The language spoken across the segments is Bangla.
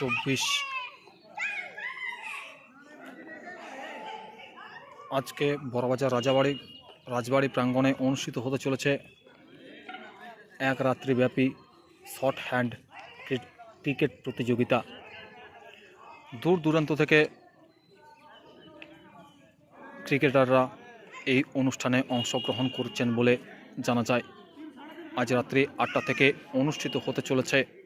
চব্বিশ। আজকে বড়বাজার রাজাবাড়ি, রাজবাড়ি প্রাঙ্গণে অনুষ্ঠিত হতে চলেছে এক রাত্রিব্যাপী শর্ট হ্যান্ড ক্রি- ক্রিকেট প্রতিযোগিতা। দূর দূরান্ত থেকে ক্রিকেটাররা এই অনুষ্ঠানে অংশগ্রহণ করছেন বলে জানা যায়। আজ রাত্রি আটটা থেকে অনুষ্ঠিত হতে চলেছে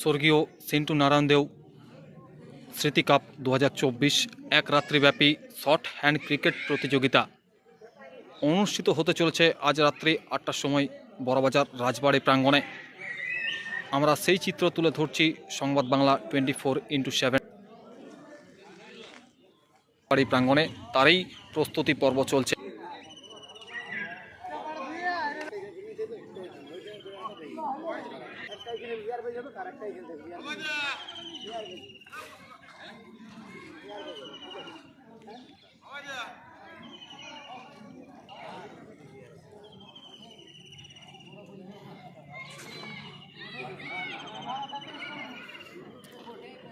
স্বর্গীয় সিন্টু নারায়ণ দেও, স্মৃতি কাপ দু এক রাত্রিব্যাপী শর্ট হ্যান্ড ক্রিকেট প্রতিযোগিতা। অনুষ্ঠিত হতে চলেছে আজ রাত্রি আটটার সময় বড়বাজার রাজবাড়ি প্রাঙ্গণে। আমরা সেই চিত্র তুলে ধরছি Sangbad Bangla twenty four into seven. বাড়ি প্রাঙ্গণে তারই প্রস্তুতি পর্ব চলছে।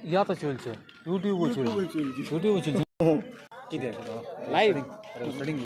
ইয়া তো চলছে ইউটিউবও চলছে ইউটিউবও চলছে কি দেখ লাইভ